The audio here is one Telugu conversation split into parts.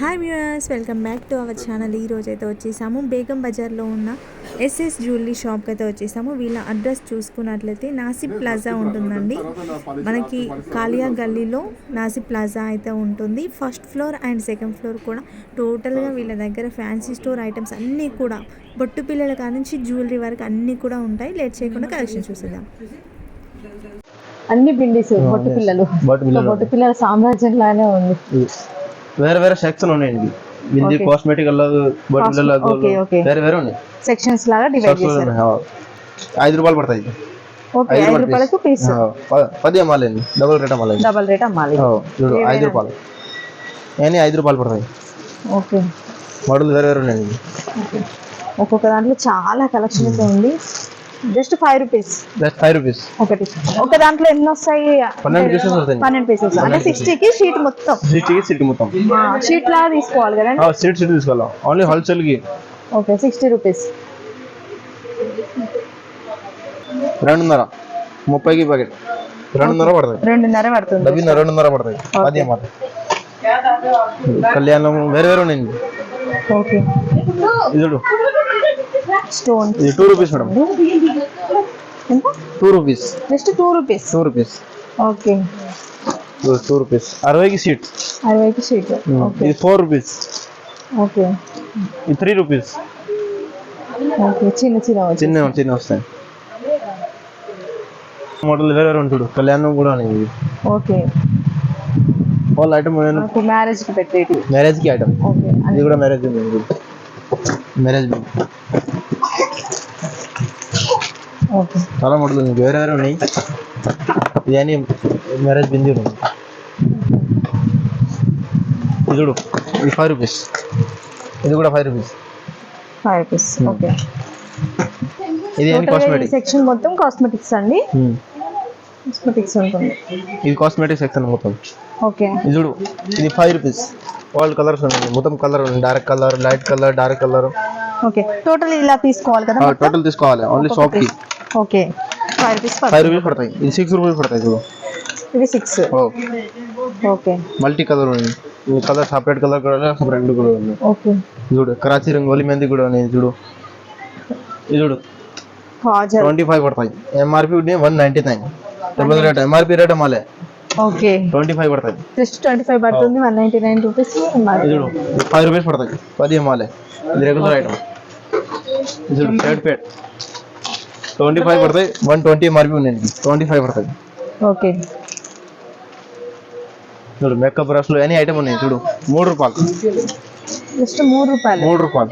Hi viewers welcome back to our channel ఈ రోజు అయితే వచ్చేసాము. బేగం బజార్లో ఉన్న ఎస్ఎస్ జ్యువెలరీ షాప్కి అయితే వచ్చేసాము. వీళ్ళ అడ్రస్ చూసుకున్నట్లయితే నాసిక్ ప్లాజా ఉంటుందండి. మనకి కాలియా గల్లీలో నాసిక్ ప్లాజా అయితే ఉంటుంది. First floor and second floor కూడా టోటల్గా వీళ్ళ దగ్గర ఫ్యాన్సీ స్టోర్ ఐటమ్స్ అన్నీ కూడా బొట్టు పిల్లల కాడ నుంచి జ్యువెలరీ వరకు అన్నీ కూడా ఉంటాయి. లేట్ చేయకుండా కలెక్షన్ చూసేద్దాం. అన్ని బిండీస్ బొట్టు పిల్లలు. బొట్టు పిల్లలు. బొట్టు పిల్లల సామ్రాజ్యం లానే ఉంది. వేరే వేరే సెక్షన్ ఉన్నాయండి బింది Okay. కాస్మెటిక్ బొట్టు Okay, okay. వేరే వేరే ఉన్నాయి. సెక్షన్స్ లాగా డివైడ్ చేశారు. ఐదు రూపాయలు పడతాయి. ఓకే ఐదు ఐదు రూపాయలు రూపాయలకు పీస్ పది అమ్మాలండి డబుల్ రేట్ అమ్మాలండి డబల్ రేట్ అమ్మాలి చూడు? ఐదు రూపాయలు. కానీ ఐదు రూపాయలు పడతాయి. ఓకే మోడల్ వేరే వేరే ఉన్నాయండి ఒక్కొక్క దాంట్లో చాలా కలెక్షన్ అయితే ఉంది. Just five rupees. Just five rupees. ఒకటి ఒక దాంట్లో ఎన్ని వస్తాయి? పన్నెండు పీసెస్ వస్తాయి. పన్నెండు పీసెస్ అంటే సిక్స్టీకి షీట్ మొత్తం. సిటీకి సిటీ మొత్తం. షీట్ లాగా తీసుకోవాలి కదండి సీట్ సీట్ తీసుకోవాలి. ఓన్లీ హోల్సేల్కి ఓకే సిక్స్టీ రూపీస్ రెండున్నర. ముప్పైకి ప్యాకెట్ రెండున్నర పడతాయి. రెండున్నర పడుతుంది. డబ్బిన్నర రెండున్నర పడతాయి. పది అమ్మాలి కళ్యాణం వేరే వేరే ఉన్నాయండి ఓకే. ఇది చూడు. స్టోన్ ఇది టూ రూపీస్ మేడం ఎంత? Two rupees just two rupees two rupees okay two rupees అరవైకి సీట్ అరవైకి షీట్ ఓకే ఇది ఫోర్ రూపీస్ ఓకే ఇది త్రీ రూపీస్ ఓకే చిన్న చిన్న వచ్చి చిన్న చిన్న వస్తాయి. మోడల్ వేరే వేరే ఉంటుంది. చూడు కళ్యాణం కూడా అనేది. ఓకే వాళ్ళ ఐటమ్ నాకు మ్యారేజ్కి పెట్టేటి మ్యారేజ్కి ఐటమ్ ఓకే ఇది కూడా మ్యారేజ్ మ్యారేజ్ ఓకే చాలా మోడల్ ఉంది వేరే వేరే ఉన్నాయి. ఇది అని మ్యారేజ్ బింది ఉంది ఇది చూడు ఇది ఫైవ్ రూపీస్ ఇది కూడా five rupees five rupees okay ఇది కాస్మెటిక్ సెక్షన్ మొత్తం కాస్మెటిక్స్ అండి? కాస్మెటిక్స్ ఉంటుంది. ఇది కాస్మెటిక్ సెక్షన్ మొత్తం. ఓకే ఇది చూడు ఇది ఫైవ్ రూపీస్ ఆల్ కలర్స్ ఉన్నాయి. మొత్తం కలర్ ఉంది dark colour light colour dark colour okay total ఇలా తీసుకోవాలి కదా? టోటల్ తీసుకోవాలి. ఓన్లీ షాప్కి okay. Five rupees five rupees పడతాయి. ఇది సిక్స్ రూపీస్ పడతాయి చూడు. ఇవి సిక్స్ ఓకే. మల్టీ కలర్ ఉంది. కలర్ సపరేట్ కలర్ కూడా సపరేట్ కూడా ఉంది ఓకే. చూడు కరాచీ రంగోలి మెంది కూడా ఉంది చూడు. ఇది చూడు. ట్వంటీ ఫైవ్ పడతాయి. MRP one ninety nine double rate MRP rate అమ్మాలే ఓకే. ట్వంటీ ఫైవ్ పడతాయి జస్ట్ ట్వంటీ ఫైవ్ పడుతుంది వన్ నైన్టీ నైన్ రూపీస్ ఇది చూడు ఫైవ్ రూపీస్ పడతాయి. పది అమ్మాలే ఇది రెగ్యులర్ ఐటమ్ ఇది చూడు షర్ట్ పేట్ ట్వంటీ ఫైవ్ పడతాయి. వన్ ట్వంటీ ఎంఆర్పి ఉంది ట్వంటీ ఫైవ్ పడతాయి. ఓకే. చూడు మేకప్ బ్రష్లు ఎనీ ఐటమ్ ఉన్నాయి. చూడు మూడు రూపాయలు. జస్ట్ మూడు రూపాయలు. మూడు రూపాయలు.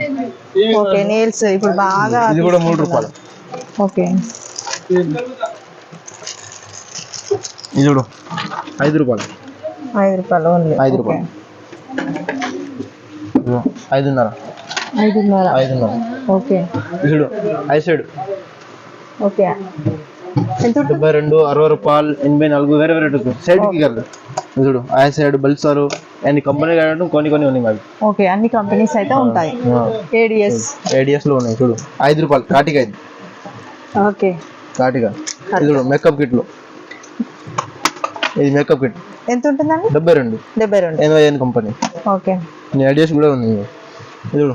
ఓకే నేల్స్ ఇప్పుడు బాగా ఇది కూడా మూడు రూపాయలు. ఓకే. ఇది చూడు ఐదు రూపాయలు. ఐదు రూపాయలు ఓన్లీ. ఐదు రూపాయలు. ఐదున్నర. ఐదున్నర. ఐదున్నర. ఓకే. చూడు ఐ సైడ్ ఉంటుంది? డెబ్బై రెండు అరవై రూపాయలు ఎనభై నాలుగు వేరే వేరే సైడ్ కాదు. చూడు ఐ సైడ్ బల్సారు అండ్ కంపెనీ కావడం కొన్ని కొన్ని ఉన్నాయి మాకు ఓకే అన్ని కంపెనీస్ అయితే ఉంటాయి. ఏడిఎస్ ఏడిఎస్లో ఉన్నాయి చూడు. ఐదు రూపాయలు కాటిక ఐదు. ఓకే. కాటిక. చూడు మేకప్ కిట్లు ఇది మేకప్ కిట్ ఎంత ఉంటుందండి? డెబ్బై రెండు. డెబ్బై రెండు. ఎనభై ఐదు కంపెనీ ఓకే. ఐడియాస్ కూడా ఉంది చూడు.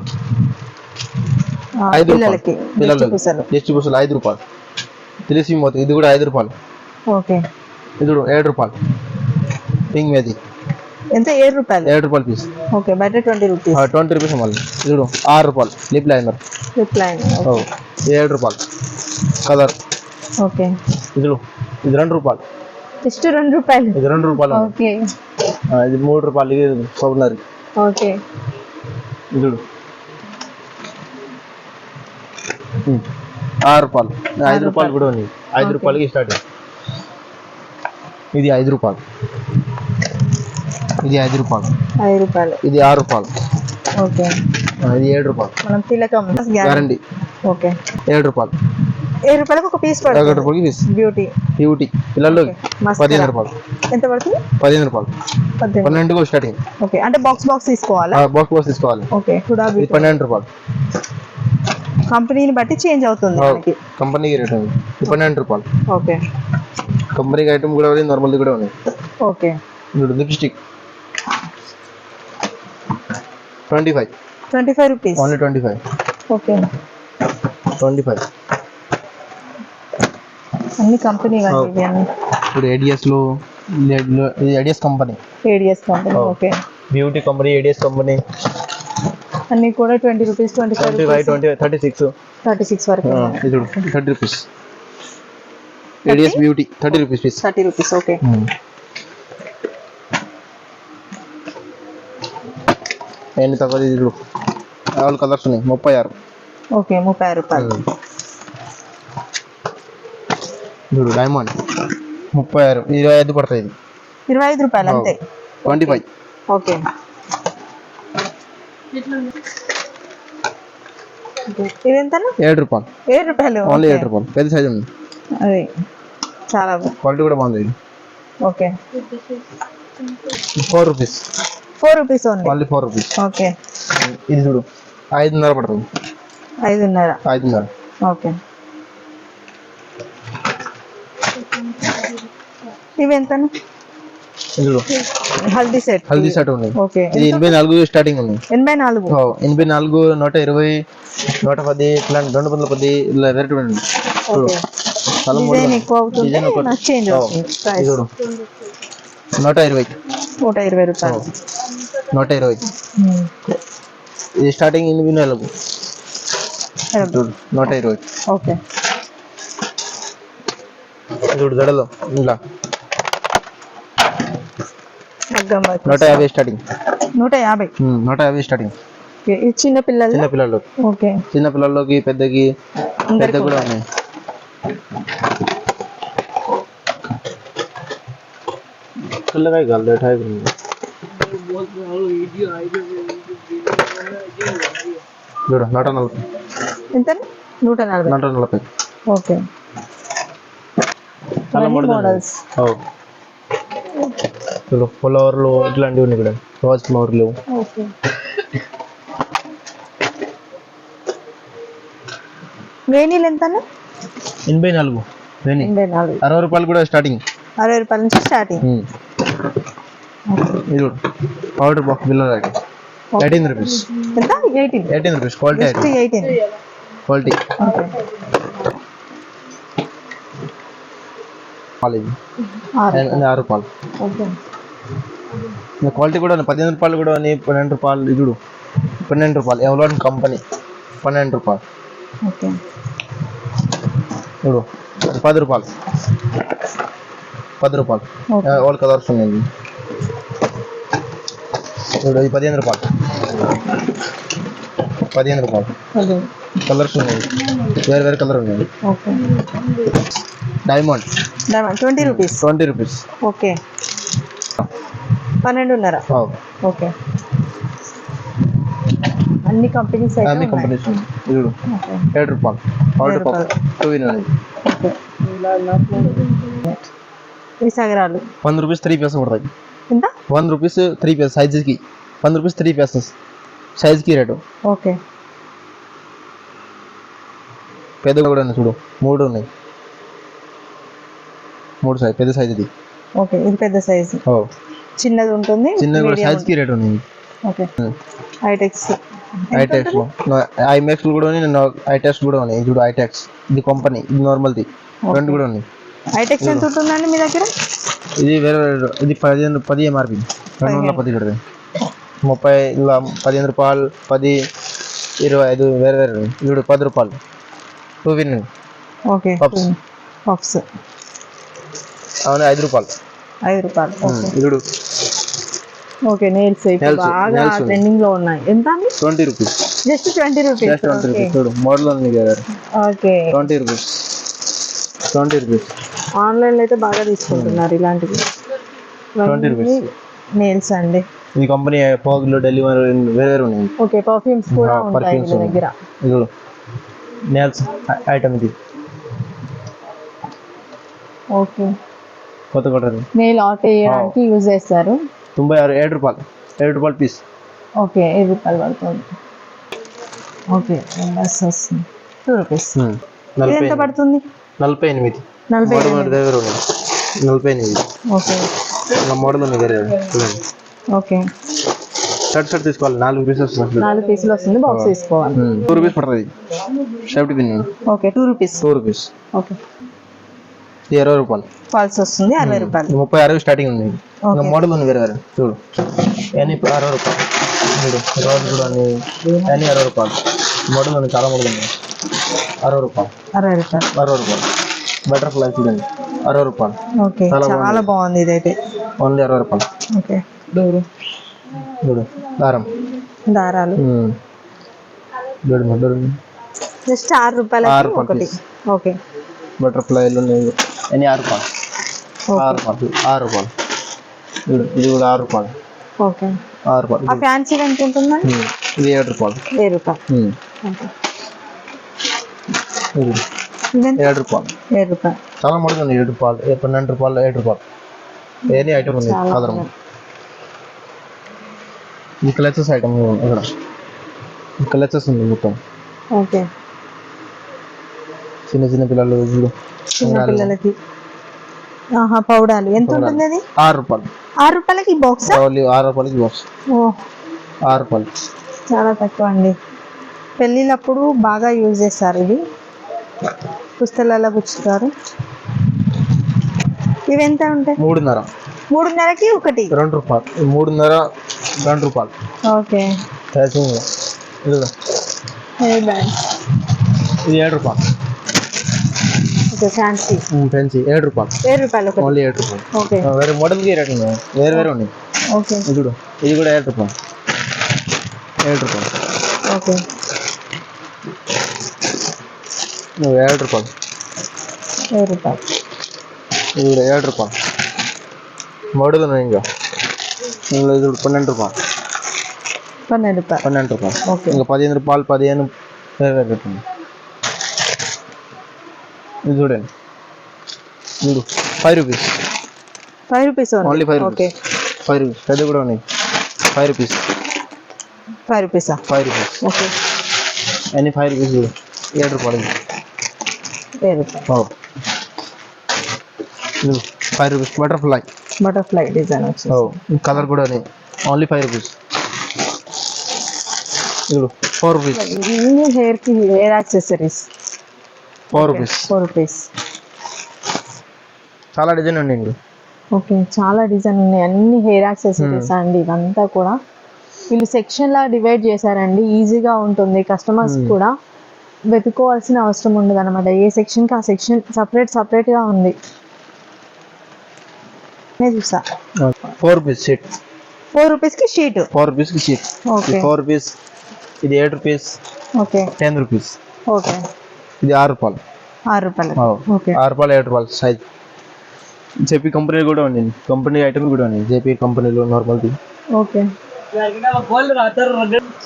ఆ, ఐదు రూపాయలు. ఐదు రూపాయలు. తెలిసి మొత్తం ఇది కూడా ఐదు రూపాయలు ఓకే ఇది చూడు ఏడు రూపాయలు పింగ్ మేది ఎంత? ఏడు రూపాయలు. ఏడు రూపాయలు పీస్ ఓకే బయట ట్వంటీ రూపీస్ ట్వంటీ రూపీస్ మళ్ళీ ఇది చూడు ఆరు రూపాయలు లిప్ లైనర్ రిప్లైన్ ఏడు రూపాయలు కలర్ ఓకే ఇది చూడు ఇది రెండు రూపాయలు జస్ట్ రెండు రూపాయలు ఇది రెండు రూపాయలు ఓకే ఆ, ఇది మూడు రూపాయలు ఇది సౌలరీ ఓకే ఇది చూడు ఉమ్. ఆరు రూపాయలు. ఐదు రూపాయలు కూడా ఉంది. ఐదు రూపాయలకి స్టార్ట్ ఇది ఐదు రూపాయలు. ఇది ఐదు రూపాయలు. ఐదు రూపాయలు. ఇది ఆరు రూపాయలు. ఓకే. ఇది ఏడు రూపాయలు. మనం తిలకం. Guarantee okay. ఏడు రూపాయలు. ఏడు రూపాయలకు ఒక పీస్ ఒకటి పడుతుంది రూపాయలకి పీస్ బ్యూటీ బ్యూటీ పిల్లలు. పదిహేను రూపాయలు. ఎంత పడుతుంది? పదిహేను రూపాయలు. పన్నెండుకు స్టార్టింగ్ ఓకే. అంటే బాక్స్ బాక్స్ తీసుకోవాలా? బాక్స్ బాక్స్ తీసుకోవాలి. ఓకే. పన్నెండు రూపాయలు. కంపెనీని బట్టి చేంజ్ అవుతుంది మనకి. కంపెనీకి రేట్ ఉంది ఇది పన్నెండు రూపాయలు. ఓకే. కంపెనీకి ఐటమ్ కూడా ఉంది నార్మల్ది కూడా ఉంది ఓకే. ఇప్పుడు lipstick twenty five. Twenty five rupees. Only twenty five. Okay. Twenty five. అన్ని కంపెనీ ఇప్పుడు ఏడిఎస్లో ADS company. ADS company. Okay. Beauty company ADS company. అన్ని కూడా twenty rupees twenty five twenty five twenty thirty six. Thirty six వరకు ఇది thirty rupees. ADS beauty thirty rupees piece thirty rupees okay. ఎన్ని తక్కువ చూడు? ఆల్ కలర్స్ ఉన్నాయి. ముప్పై ఆరు. ఓకే ముప్పై ఆరు రూపాయలు. చూడు డైమండ్ ముప్పై ఆరు. ఇరవై ఐదు పడుతుంది ఇరవై ఐదు రూపాయలు అంతే. Twenty five okay. ఇది ఎంత ఏడు రూపాయలు. ఏడు రూపాయలు ఓన్లీ. ఏడు రూపాయలు. పెద్ద సైజ్ ఉంది. అది చాలా క్వాలిటీ కూడా బాగుంది ఇది. Okay. Four rupees four rupees only only four rupees okay. ఇది చూడు. ఐదున్నర పడుతుంది. ఐదున్నర. ఐదున్నర. ఓకే. ఇవి ఎంత ఇది చూడు హల్దీ సెట్. హల్దీ సెట్ ఉంది. ఓకే. ఇది ఎనభై నాలుగు స్టార్టింగ్ ఉంది. ఎనభై నాలుగు. ఎనభై నాలుగు నూట ఇరవై నూట పది ఇట్లాంటి రెండు వందల పది ఇలా వెరైటీ ఉంది డిజైన్ ఎక్కువ అవుతుంది. చేంజ్ అవుతుంది. నూట ఇరవై. నూట ఇరవై రూపాయలు. నూట ఇరవై. Hmm. ఇది స్టార్టింగ్ ఎనిమిది నెలలకు నూట ఇరవై. ఓకే. చూడు గడలో ఇలా మగ్గం వర్క్. నూట యాభై స్టార్టింగ్ నూట యాభై? ఉమ్, నూట యాభై స్టార్టింగ్ ఓకే. ఇది చిన్న పిల్లలు? చిన్న పిల్లల్లోకి ఓకే. చిన్న పిల్లల్లోకి పెద్దకి పెద్ద కూడా ఉన్నాయి. పిల్లకాయ కాదు లేటాయి చూడు నూట నలభై. ఎంత? నూట నలభై. నూట నలభై. ఓకే. చాలా మోడల్ చూడు ఫ్లవర్లు ఇట్లాంటివి ఉన్నాయి ఇక్కడ. Rose ఫ్లవర్లు okay. వేణీలు ఎంత ఎనభై నాలుగు. వేణి. అరవై రూపాయలు కూడా స్టార్టింగ్ అరవై రూపాయల నుంచి స్టార్టింగ్ ఇది పౌడర్ బాక్స్ బిల్లర్ ఎయిటీన్ రూపీస్. ఎంత? Eighteen. Eighteen rupees. Quality eighteen. Quality ఆరు రూపాయలు. ఓకే. క్వాలిటీ కూడా. పదిహేను రూపాయలు కూడా పన్నెండు రూపాయలు ఇది పన్నెండు రూపాయలు. ఎవరో కంపెనీ పన్నెండు రూపాయలు. ఓకే. చూడు. పది రూపాయలు. పది రూపాయలు. ఓల్డ్ కలర్స్ ఉన్నాయి. చూడు ఇది పదిహేను రూపాయలు. పదిహేను రూపాయలు. కలర్స్ ఉన్నాయి. వేరే వేరే కలర్ ఉన్నాయి. Diamond diamond twenty rupees twenty rupees okay. పన్నెండున్నర. ఓకే. అన్ని కంపెనీస్ అన్ని. కంపెనీస్ చూడు ఏడు రూపాయలు. పౌడర్ ఏడు పఫ్ టూ ఇన్ ఈ సగరాలు వన్ రూపీస్ త్రీ పీసెస్ పడతాయి. ఎంత? వన్ రూపీస్ త్రీ పీసెస్ సైజ్కి వన్ రూపీస్ త్రీ పీసెస్ సైజ్కి రేటు ఓకే. పెద్దగా కూడా ఉన్నాయి చూడు. మూడు ఉన్నాయి. మూడు సైజ్ పెద్ద సైజ్ ఇది ఓకే. ఇది పెద్ద సైజు ఓ. చిన్నది ఉంటుంది. చిన్నది కూడా medium సైజ్కి రేట్ ఉంది. ఓకే. ఐటెక్స్ ఐటెక్స్లో. ఐమెక్స్ కూడా ఉన్నాయి నేను ఐటెక్స్ కూడా ఉన్నాయి. ఇది చూడు ఐటెక్స్ ఇది కంపెనీ ఇది నార్మల్ది రెండు కూడా ఉన్నాయి. ఐటెక్స్ ఎంత ఉంటుందండి మీ దగ్గర? ఇది వేరే వేరే ఇది పదిహేను పది ఎంఆర్పి రెండు వందల పది పడుతుంది ముప్పై ఇలా పదిహేను రూపాయలు పది ఇరవై ఐదు వేరే వేరే. చూడు పది రూపాయలు. Twin okay. Puffs. పఫ్స్ అవును ఐదు రూపాయలు. ఐదు రూపాయలు. చూడు. ఓకే నెయిల్స్ బాగా. ట్రెండింగ్లో ఉన్నాయి. ఎంత అండి? Twenty rupees just twenty rupees just twenty rupees చూడు మోడల్ ఉంది కదా. Okay twenty rupees twenty rupees ఆన్లైన్లో అయితే బాగా తీసుకుంటున్నారు ఇలాంటివి. ట్వంటీ రూపీస్ నెయిల్స్ అండి. ఈ కంపెనీ ఫోగ్లు డెలివరీ వేరే వేరే ఉన్నాయి. ఓకే పర్ఫ్యూమ్స్ కూడా ఆ, ఉంటాయి వీళ్ళ దగ్గర. ఇది నేల్స్ ఐటమ్ ఇది. ఓకే కొత్త కొట్టది నెయిల్ ఆర్ట్ వేయడానికి యూజ్ చేస్తారు. తొంభై ఆరు ఏడు రూపాయలు ఏడు రూపాయలు పీస్ ఓకే ఏడు రూపాయలు పడుతుంది. ఓకే బస్ వస్తుంది. Two rupees. ఎంత పడుతుంది? నలభై ఎనిమిది. నలభై ఉన్నాయి నలభై ఎనిమిది. ఓకే. మోడల్ ఉంది వేరే. చూడండి. ఓకే. షర్ట్ షర్ట్ తీసుకోవాలి. నాలుగు పీసెస్ నాలుగు పీసులు వస్తుంది. బాక్స్ తీసుకోవాలి. టూ రూపీస్ పడుతుంది. సేఫ్టీ తిన్నాను okay two rupees. Two rupees. Okay. ఇరవై రూపాయలు. ఫాల్స్ వస్తుంది. అరవై రూపాయలు. ముప్పై అరవై స్టార్టింగ్ ఉంది. మోడల్ ఉంది వేరే వేరే. చూడు. ఇప్పుడు అరవై రూపాయలు. చూడు రోజు కూడా అన్నీ అరవై రూపాయలు. మోడల్ ఉంది చాలా మోడల్ ఉంది. అరవై రూపాయలు. అరవై రూపాయలు. అరవై రూపాయలు. బటర్ఫ్లై చూడండి. అరవై రూపాయలు. ఓకే చాలా బాగుంది. ఇదైతే. ఓన్లీ అరవై రూపాయలు. ఓకే డోరు చూడు దారం. దారాలు. చూడు మోడల్ జస్ట్ ఆరు ఆరు రూపాయలు ఒకటి. ఓకే బటర్ఫ్లైలు ఉన్నాయి. అన్నీ ఆరు రూపాయలు. ఆరు రూపాయలు. ఆరు రూపాయలు. ఇది కూడా ఆరు రూపాయలు. ఓకే. ఆరు రూపాయలు. ఆ ఫ్యాన్సీ ఎంత ఉంటుందండి ఉమ్. ఇది ఏడు రూపాయలు. వెయ్యి రూపాయలు. ఏడు రూపాయలు. వెయ్యి రూపాయలు. చాలా మోడల్ ఉంది ఏడు రూపాయలు. పన్నెండు రూపాయలు ఏడు రూపాయలు. ఏది ఐటమ్ ఉంది? ఉన్నాయి. ఈ క్లచెస్ ఐటమ్ ఇక్కడ. ఈ క్లచెస్ ఉంది మొత్తం. ఓకే. చిన్న చిన్న పిల్లలు చూడు చిన్న పిల్లలకి. ఆహా పౌడాలు. ఎంత ఉంటుంది అది ఆరు రూపాయలు. ఆరు రూపాయలకి బాక్స్? ఓన్లీ ఆరు రూపాయలకి బాక్స్. ఓ. ఆరు రూపాయలు. చాలా తక్కువ అండి. పెళ్ళిళ్ళప్పుడు బాగా యూజ్ చేస్తారు ఇది పుస్తకాలలో పుచ్చుతారు ఇవి ఎంత ఉంటాయి? మూడున్నర. మూడున్నరకి ఒకటి. రెండు రూపాయలు. మూడున్నర రెండు రూపాయలు. ఓకే. ఇది ఏడు రూపాయలు. ఓకే ఫ్యాన్సీ పెన్సి ఏడు రూపాయలు వెయ్యి రూపాయలు ఒకటి ఓన్లీ ఏడు రూపాయలు ఓకే ఆ, వేరే మోడల్కి రేట్ ఉన్నాయి వేరే వేరే ఉన్నాయి ఓకే ఇది చూడు ఇది కూడా ఏడు రూపాయలు ఏడు రూపాయలు ఓకే నువ్వు ఏడు రూపాయలు వెయ్యి రూపాయలు ఇది కూడా ఏడు రూపాయలు మోడల్ ఉన్నాయి ఇంకా ఇందులో ఇది చూడు పన్నెండు రూపాయలు పన్నెండు రూపాయలు పన్నెండు రూపాయలు ఓకే ఇంకా పదిహేను రూపాయలు పదిహేను వేరే వేరే రేట్ ఉంది ఇది చూడండి. చూడు. Five rupees five rupees only five okay five rupees పెద్ద కూడా ఉన్నాయి. ఫైవ్ రూపీస్ ఫైవ్ రూపీసా ఫైవ్ రూపీస్ ఓకే అన్ని ఫైవ్ రూపీస్ చూడు. ఏడు రూపాయలు. ఇది. వెయ్యి రూపాయలు. ఇది five rupees butterfly butterfly design వచ్చి ఓ కలర్ కూడా ఓన్లీ ఫైవ్ రూపీస్ చూడు. ఫోర్ రూపీస్ హెయిర్కి hair accessories four rupees four rupees చాలా డిజైన్ ఇందులో ఓకే చాలా డిజైన్ ఉన్నాయి. అన్ని హెయిర్ యాక్సెసరీస్ అండి? ఇవంతా కూడా. వీళ్ళు సెక్షన్ లా డివైడ్ చేశారండి. ఈజీగా ఉంటుంది. Customers Hmm. కూడా వెతుక్కోవాల్సిన అవసరం ఉండదు అనమాట ఏ సెక్షన్కి ఆ సెక్షన్ సపరేట్ సపరేట్గా ఉంది చూసా. ఫోర్ రూపీస్ షీట్ ఫోర్ రూపీస్కి షీట్ ఫోర్ రూపీస్కి షీట్ ఓకే ఫోర్ రూపీస్ ఇది eight rupees okay ten rupees okay ఇది ఆరు రూపాయలు. ఆరు రూపాయలు. ఓకే. ఆరు రూపాయలు ఏడు రూపాయలు సైజ్ జేపీ కంపెనీ కూడా ఉంది. కంపెనీ ఐటమ్ కూడా ఉంది. జేపీ కంపెనీలో నార్మల్ది ఓకే.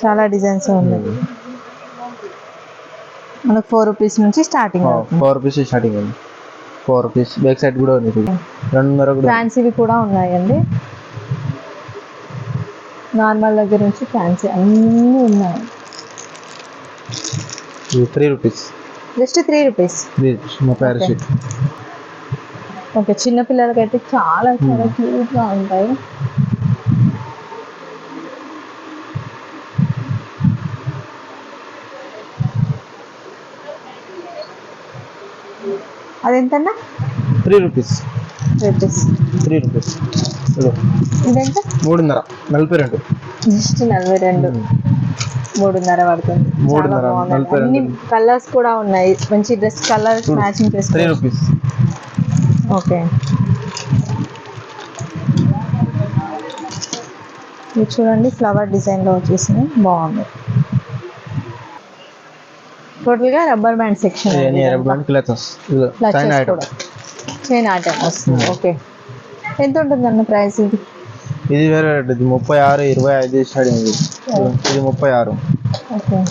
చాలా డిజైన్స్ ఉన్నాయి. మనకు ఫోర్ రూపీస్ నుంచి స్టార్టింగ్ ఫోర్ రూపీస్ స్టార్టింగ్ ఉంది. ఫోర్ రూపీస్ బ్యాక్ సైడ్ కూడా ఉంది. రెండున్నర కూడా. ఫ్యాన్సీవి కూడా ఉన్నాయండి. నార్మల్ దగ్గర నుంచి ఫ్యాన్సీ అన్నీ ఉన్నాయి. Three rupees just three rupees three ముప్పై ఆరు Okay. షీట్ ఓకే చిన్న పిల్లలకైతే చాలా చాలా క్యూట్గా ఉంటాయి. అదెంతన్నా? Three rupees rupees three rupees. ఇదెంత? మూడున్నర. నలభై రెండు. జస్ట్ నలభై రెండు. మూడున్నర పడుతుంది. మూడున్నర, అన్ని. కలర్స్ కూడా ఉన్నాయి. మంచి dress colours. Matching three rupees okay. ఇది చూడండి ఫ్లవర్ డిజైన్లో వచ్చేసింది. బాగుంది. టోటల్గా rubber band section China item chain item వస్తుంది. ఓకే. ఎంత ఉంటుంది అన్న ప్రైస్ ఇది? ఇది వేరే రేట్. ఇది ముప్పై ఆరు ఇరవై ఐదు స్టార్టింగ్ ఇది ఇది ముప్పై ఆరు.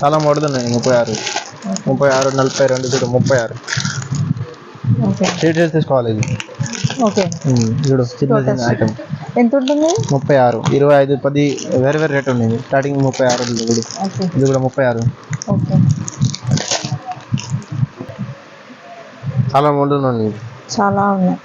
చాలా మోడల్ ఉన్నాయి ముప్పై ఆరు. ముప్పై ఆరు నలభై రెండు చూడు ముప్పై ఆరు. డీటెయిల్స్ తీసుకోవాలి ఇది. చూడు చిన్న చిన్న ఐటమ్ ఎంత ఉంటుంది? ముప్పై ఆరు ఇరవై ఐదు పది వేరే వేరే రేట్ ఉన్నాయి స్టార్టింగ్ ముప్పై ఆరు ఉంది ఇది కూడా ముప్పై ఆరు. చాలా మోడల్ ఉన్నాయి చాలా ఉన్నాయి.